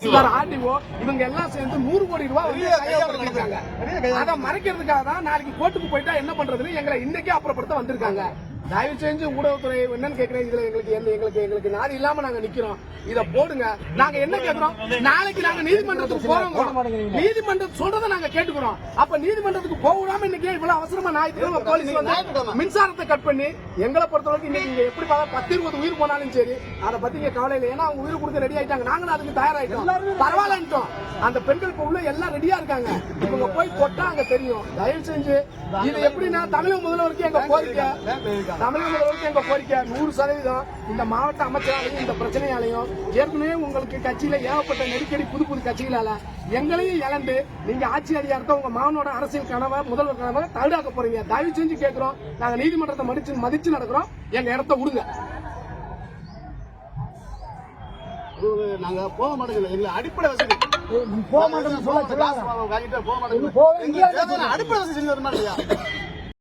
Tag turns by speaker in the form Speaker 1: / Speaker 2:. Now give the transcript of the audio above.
Speaker 1: Sir RTO இவங்க எல்லாம் சேர்ந்து நூறு கோடி ரூபாய் அதை மறைக்கிறதுக்காக தான் நாளைக்கு கோர்ட்டுக்கு போயிட்டா என்ன பண்றதுன்னு எங்களை இன்னைக்கே அப்புறப்படுத்த வந்திருக்காங்க. தயவு செஞ்சு ஊடகத்துறை என்னன்னு கேக்குறேன் இதுல எங்களுக்கு எந்த- எங்களுக்கு எங்களுக்கு நாதி இல்லாம நாங்க நிக்கிறோம். இத போடுங்க. நாங்க என்ன கேக்குறோம் நாளைக்கு நாங்க நீதிமன்றத்துக்கு போறோம். நீதிமன்றம் சொல்றதை நாங்க கேட்டுக்கிறோம். அப்ப நீதிமன்றத்துக்கு போகாம இன்னைக்கு இவ்வளவு அவசரமா ஞாயிற்றுக்கிழமை போலீஸ் வந்து மின்சாரத்தை கட் பண்ணி எங்களை பொறுத்தவரைக்கும் இன்னைக்கு இங்க எப்படி பார்த்தா பத்து இருபது உயிர் போனாலும் சரி அதை பத்தி இங்க கவலை இல்லை. ஏன்னா அவங்க உயிர் கொடுக்க ரெடி ஆயிட்டாங்க. நாங்களும் அதுக்கு தயாராயிட்டோம். பரவாயில்லன்ட்டோம். அந்த பெண்கள் இப்ப உள்ள எல்லாம் ரெடியா இருக்காங்க. இவங்க போய் தொட்டா அங்க தெரியும். தயவு செஞ்சு இது எப்படின்னா தமிழக முதல்வருக்கு எங்க கோரிக்கை. தமிழக முதல்வருக்கு எங்க கோரிக்கை நூறு சதவீதம் இந்த மாவட்ட அமைச்சராலையும் இந்த பிரச்சனையாலையும் ஏற்கனவே உங்களுக்கு கட்சியில ஏகப்பட்ட நெருக்கடி புது புது கட்சிகளால எங்களையும் இழந்து நீங்க ஆட்சி அதிகாரத்தை உங்க மாவனோட அரசியல் கனவை முதல்வர் கனவை தடுக்க போறீங்க. தயவு செஞ்சு கேட்கிறோம் நாங்க நீதிமன்றத்தை மதிச்சு மதிச்சு நடக்கிறோம். எங்க இடத்த விடுங்க.
Speaker 2: நாங்க போக மாட்டேங்குது எங்களை அடிப்படை வசதி.
Speaker 3: போக
Speaker 2: வாங்கிட்டு போக தேவையான அடிப்படை வசதி செஞ்சு தர மாட்டேயா